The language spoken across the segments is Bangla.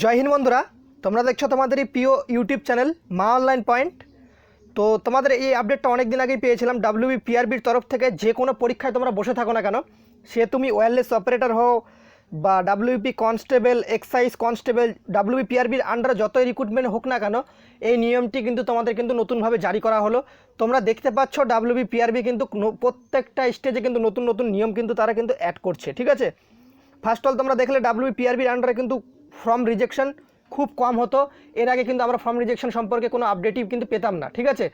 জয় হিন্দ বন্ধুরা, তোমরা দেখছ তোমাদের এই প্রিয় YouTube channel Ma online point তো তোমাদের এই আপডেটটা অনেক দিন আগেই পেয়েছিলাম ডাব্লিউবি পিআরবির তরফ থেকে। যে কোনো পরীক্ষায় তোমরা বসে থাকো না কেন, সে তুমি ওয়্যারলেস অপারেটর হও বা WP constable excise constable WB পিআরবির আন্ডারে যতই রিক্রুটমেন্ট হোক না কেন, এই নিয়মটি কিন্তু তোমাদের কিন্তু নতুনভাবে জারি করা হলো। তোমরা দেখতে পাচ্ছ ডাব্লিউবি পিআরবি কিন্তু প্রত্যেকটা স্টেজে কিন্তু নতুন নতুন নিয়ম কিন্তু তারা কিন্তু অ্যাড করছে, ঠিক আছে? ফার্স্ট অল তোমরা দেখলে ডাব্লিউ পিআরবির আন্ডারে কিন্তু ফর্ম রিজেকশন খুব কম হতো। এর আগে কিন্তু আমরা ফর্ম রিজেকশন সম্পর্কে কোনো আপডেটই কিন্তু পেতাম না, ঠিক আছে?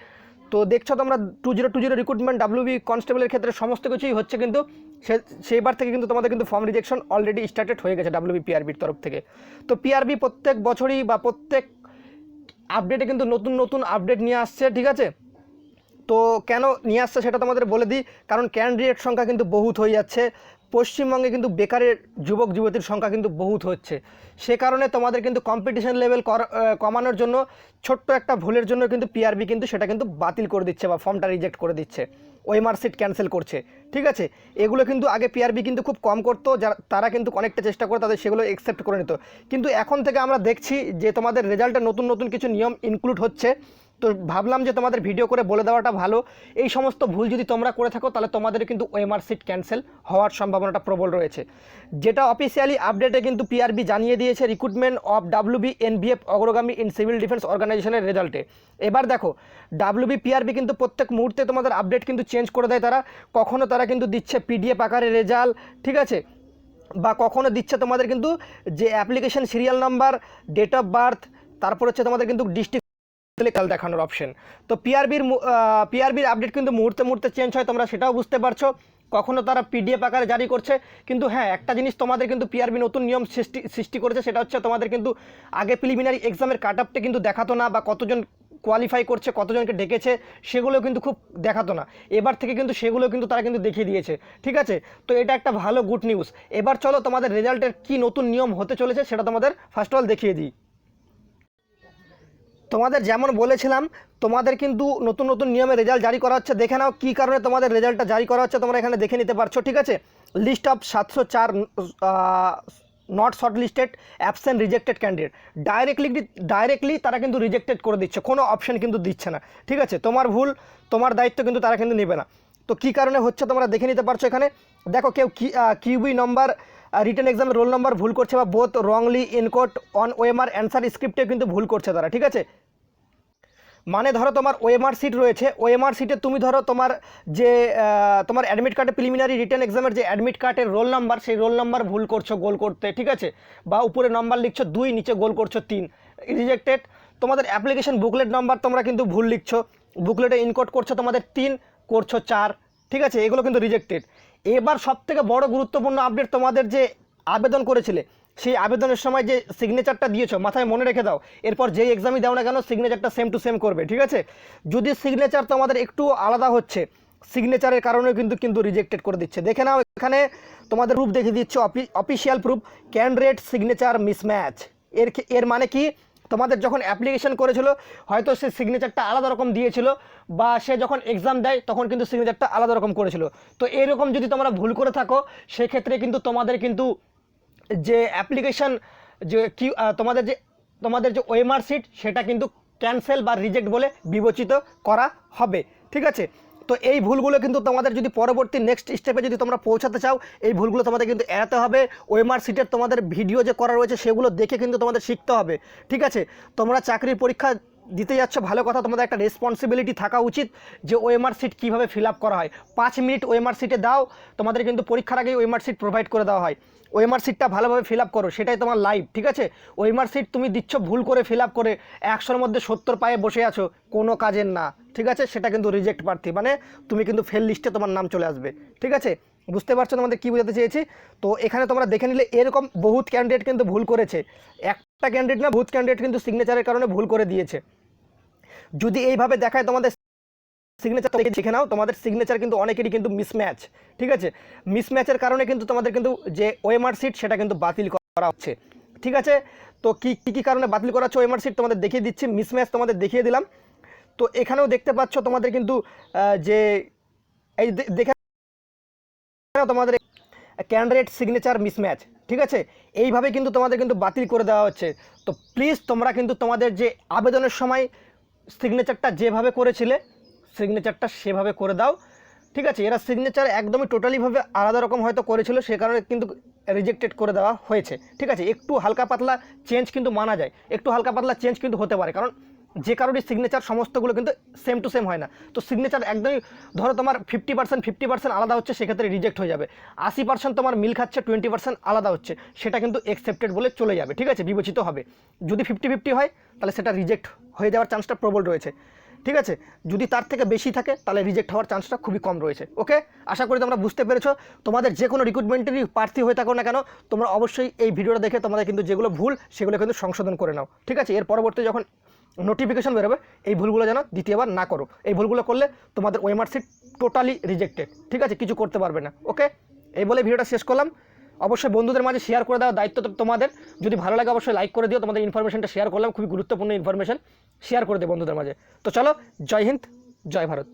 তো দেখছ তোমরা two zero two zero recruitment WB কনস্টেবলের ক্ষেত্রে সমস্ত কিছুই হচ্ছে কিন্তু সে সেইবার থেকে কিন্তু তোমাদের কিন্তু ফর্ম রিজেকশন অলরেডি স্টার্টেড হয়ে গেছে ডাব্লিউবি পিআরবির তরফ থেকে। তো পিআরবি প্রত্যেক বছরই বা প্রত্যেক আপডেটে কিন্তু নতুন নতুন আপডেট নিয়ে আসছে, ঠিক আছে? তো কেন নিয়ে আসছে সেটা তোমাদের বলে দিই, কারণ ক্যান্ডিডেট সংখ্যা কিন্তু বহুত হয়ে যাচ্ছে। পশ্চিমবঙ্গে কিন্তু বেকারের যুবক যুবতীর সংখ্যা কিন্তু বহুত হচ্ছে। সে কারণে তোমাদের কিন্তু কম্পিটিশন লেভেল কমানোর জন্য ছোট্ট একটা ভুলের জন্য কিন্তু পিআরবি কিন্তু সেটা কিন্তু বাতিল করে দিচ্ছে বা ফর্মটা রিজেক্ট করে দিচ্ছে। ওএমআর সিট ক্যান্সেল করছে। ঠিক আছে? এগুলো কিন্তু আগে পিআরবি কিন্তু খুব কম করতো। যারা, তারা কিন্তু অনেকটা চেষ্টা করে তাদের সেগুলো একসেপ্ট করে নিত। কিন্তু এখন থেকে আমরা দেখছি যে তোমাদের রেজাল্টে নতুন নতুন কিছু নিয়ম ইনক্লুড হচ্ছে। তো ভাবলাম যে তোমাদের ভিডিও করে বলে দেওয়াটা ভালো। এই সমস্ত ভুল যদি তোমরা করে থাকো, তাহলে তোমাদের কিন্তু ওএমআর সিট ক্যান্সেল হওয়ার সম্ভাবনাটা প্রবল রয়েছে। যেটা অফিসিয়ালি আপডেটে কিন্তু পিআরবি জানিয়ে দিয়েছে রিক্রুটমেন্ট অফ ডাব্লিউবি এনভিএফ অগ্রগামী ইন সিভিল ডিফেন্স অর্গানাইজেশনের রেজাল্টে এবার দেখো ডাব্লিউবি পিআরবি কিন্তু প্রত্যেক মুহূর্তে তোমাদের আপডেট কিন্তু চেঞ্জ করে দেয় তারা। কখনো তারা কিন্তু দিচ্ছে পিডিএফ আকারে রেজাল্ট ঠিক আছে? বা কখনো দিচ্ছে তোমাদের কিন্তু যে application serial number date of birth তারপর হচ্ছে তোমাদের কিন্তু ডিস্ট্রিক্ট কাল দেখানোর অপশন তো পিআরবির পিআরবির আপডেট কিন্তু মুহূর্তে মুহূর্তে চেঞ্জ হয়, তোমরা সেটাও বুঝতে পারছ। কখনো তারা পিডিএফ আকারে জারি করছে। কিন্তু হ্যাঁ একটা জিনিস তোমাদের কিন্তু পিআরবি নতুন নিয়ম সৃষ্টি সৃষ্টি করেছে, সেটা হচ্ছে তোমাদের কিন্তু আগে প্রিলিমিনারি এক্সামের কাট আপটা কিন্তু দেখাতো না, বা কতজন কোয়ালিফাই করছে, কতজনকে ডেকেছে সেগুলো কিন্তু খুব দেখাতো না। এবার থেকে কিন্তু সেগুলো কিন্তু তারা কিন্তু দেখিয়ে দিয়েছে। ঠিক আছে? তো এটা একটা ভালো গুড নিউজ এবার চলো তোমাদের রেজাল্টের কি নতুন নিয়ম হতে চলেছে, সেটা তোমাদের ফার্স্ট অল দেখিয়ে দিই। তোমাদের যেমন বলেছিলাম, তোমাদের কিন্তু নতুন নতুন নিয়মে রেজাল্ট জারি করা হচ্ছে। দেখে নাও কী কারণে তোমাদের রেজাল্টটা জারি করা হচ্ছে, তোমরা এখানে দেখে নিতে পারছ, ঠিক আছে? লিস্ট অফ সাতশো চার not shortlisted absent rejected candidate directly directly তারা কিন্তু রিজেক্টেড করে দিচ্ছে, কোনো অপশন কিন্তু দিচ্ছে না, ঠিক আছে? তোমার ভুল, তোমার দায়িত্ব কিন্তু তারা কিন্তু নেবে না। তো কী কারণে হচ্ছে তোমরা দেখে নিতে পারছ এখানে? দেখো কেউ কিউবি নম্বর রিটেন এক্সামের রোল নম্বর ভুল করছে বা both wrongly encode on OMR answer স্ক্রিপ্টে কিন্তু ভুল করছে তারা, ঠিক আছে? মানে ধরো তোমার ওএমআর সিট রয়েছে ওএমআর সিটে তুমি ধরো তোমার যে তোমার অ্যাডমিট কার্ডে প্রিলিমিনারি রিটার্ন এক্সামের যে অ্যাডমিট কার্ডের রোল নাম্বার সেই রোল নাম্বার ভুল করছ গোল করতে, ঠিক আছে? বা উপরে নাম্বার লিখছো দুই, নিচে গোল করছ তিন রিজেক্টেড তোমাদের অ্যাপ্লিকেশন বুকলেট নাম্বার তোমরা কিন্তু ভুল লিখছো বুকলেটে ইনকোড করছ তোমাদের তিন, করছ চার, ঠিক আছে? এগুলো কিন্তু রিজেক্টেড এবার সবথেকে বড় গুরুত্বপূর্ণ আপডেট তোমাদের যে আবেদন করেছিলে, সেই আবেদনের সময় যে সিগনেচারটা দিয়েছ, মাথায় মনে রেখে দাও, এরপর যেই এক্সামই দাও না কেন সিগনেচারটা সেম টু সেম করবে, ঠিক আছে? যদি সিগনেচার তোমাদের একটু আলাদা হচ্ছে সিগনেচারের কারণে কিন্তু কিন্তু রিজেক্টেড করে দিচ্ছে। দেখে নাও এখানে, তোমাদের প্রুফ দেখে দিচ্ছে official proof candidate signature mismatch এর এর মানে কি? তোমাদের যখন অ্যাপ্লিকেশন করেছিল, হয়তো সে সিগনেচারটা আলাদা রকম দিয়েছিল, বা সে যখন এক্সাম দেয়, তখন কিন্তু সিগনেচারটা আলাদা রকম করেছিল। তো এরকম যদি তোমরা ভুল করে থাকো, সেক্ষেত্রে কিন্তু তোমাদের কিন্তু যে অ্যাপ্লিকেশন যে কি তোমাদের যে তোমাদের যে সিট সেটা কিন্তু ক্যান্সেল বা রিজেক্ট বলে বিবেচিত করা হবে। ঠিক আছে? তো এই ভুলগুলো কিন্তু তোমাদের যদি পরবর্তী নেক্সট স্টেপে যদি তোমরা পৌঁছাতে চাও, এই ভুলগুলো তোমাদের কিন্তু এড়াতে হবে। ওয়েমার সিটের তোমাদের ভিডিও যে করা রয়েছে, সেগুলো দেখে কিন্তু তোমাদের শিখতে হবে। ঠিক আছে? তোমরা চাকরির পরীক্ষা দিতে যাচ্ছ, ভালো কথা, তোমাদের একটা রেসপন্সিবিলিটি থাকা উচিত যে ওএমআর সিট কীভাবে ফিল আপ করা হয়। পাঁচ মিনিট ওএমআর সিটে দাও, তোমাদের কিন্তু পরীক্ষার আগেই ওএমআর সিট প্রোভাইড করে দেওয়া হয়। ওএমআর সিটটা ভালোভাবে ফিল আপ করো, সেটাই তোমার লাইভ ঠিক আছে? ওএমআর সিট তুমি দিচ্ছ ভুল করে ফিল আপ করে, একশোর মধ্যে সত্তর পায়ে বসে আছো, কোনো কাজের না, ঠিক আছে? সেটা কিন্তু রিজেক্ট প্রার্থী মানে তুমি কিন্তু ফেল লিস্টে তোমার নাম চলে আসবে, ঠিক আছে? বুঝতে পারছ তোমাদের কী বোঝাতে চেয়েছি? তো এখানে তোমরা দেখে নিলে, এরকম বহুত ক্যান্ডিডেট কিন্তু ভুল করেছে। একটা ক্যান্ডিডেট না বহুত ক্যান্ডিডেট কিন্তু সিগনেচারের কারণে ভুল করে দিয়েছে। যদি এইভাবে দেখায় তোমাদের সিগনেচার দেখে নাও, তোমাদের সিগনেচার কিন্তু অনেকেরই কিন্তু মিসম্যাচ ঠিক আছে? মিসম্যাচের কারণে কিন্তু তোমাদের কিন্তু যে ওএমআর সিট সেটা কিন্তু বাতিল করা হচ্ছে, ঠিক আছে? তো কি, কী কী কারণে বাতিল করা হচ্ছে ওএমআর সিট তোমাদের দেখিয়ে দিচ্ছি মিসম্যাচ তোমাদের দেখিয়ে দিলাম। তো এখানেও দেখতে পাচ্ছ তোমাদের কিন্তু যে এই দেখে তোমাদের ক্যান্ডিডেট সিগনেচার মিসম্যাচ ঠিক আছে? এইভাবে কিন্তু তোমাদের কিন্তু বাতিল করে দেওয়া হচ্ছে। তো প্লিজ তোমরা কিন্তু তোমাদের যে আবেদনের সময় সিগনেচারটা যেভাবে করেছিলে সিগনেচারটা সেভাবে করে দাও। ঠিক আছে? এরা সিগনেচার একদমই টোটালিভাবে আলাদা রকম হয়তো করেছিল, সে কারণে কিন্তু রিজেক্টেড করে দেওয়া হয়েছে। ঠিক আছে? একটু হালকা পাতলা চেঞ্জ কিন্তু মানা যায়। একটু হালকা পাতলা চেঞ্জ কিন্তু হতে পারে। কারণ যে কারোরই সিগনেচার সমস্তগুলো কিন্তু সেম টু সেম হয় না। তো সিগনেচার একদমই, ধরো তোমার ফিফটি পার্সেন্ট ফিফটি পার্সেন্ট আলাদা হচ্ছে, সেক্ষেত্রে রিজেক্ট হয়ে যাবে। আশি পার্সেন্ট তোমার মিল খাচ্ছে টোয়েন্টি পার্সেন্ট আলাদা হচ্ছে, সেটা কিন্তু একসেপ্টেড বলে চলে যাবে, ঠিক আছে? বিবেচিত হবে। যদি ফিফটি ফিফটি হয়, তাহলে সেটা রিজেক্ট হয়ে যাওয়ার চান্সটা প্রবল রয়েছে। ঠিক আছে? যদি তার থেকে বেশি থাকে, তাহলে রিজেক্ট হওয়ার চান্সটা খুবই কম রয়েছে। ওকে আশা করি তোমরা বুঝতে পেরেছ। তোমাদের যে কোনো রিক্রুটমেন্টেরই প্রার্থী হয়ে থাকো না কেন, তোমরা অবশ্যই এই ভিডিওটা দেখে তোমাদের কিন্তু যেগুলো ভুল, সেগুলো কিন্তু সংশোধন করে নাও। ঠিক আছে? এর পরবর্তী যখন নোটিফিকেশন বেরোবে, এই ভুলগুলো যেন দ্বিতীয়বার না করো। এই ভুলগুলো করলে তোমাদের ওয়েমার সিট টোটালি রিজেক্টেড ঠিক আছে? কিছু করতে পারবে না ওকে এই বলে ভিডিওটা শেষ করলাম। অবশ্যই বন্ধুদের মাঝে শেয়ার করে দেওয়ার দায়িত্ব তোমাদের। যদি ভালো লাগে অবশ্যই লাইক করে দিও, তোমাদের ইনফরমেশনটা শেয়ার করলাম, খুবই গুরুত্বপূর্ণ ইনফরমেশন শেয়ার করে দিও বন্ধুদের মাঝে। তো চলো, জয় হিন্দ, জয় ভারত।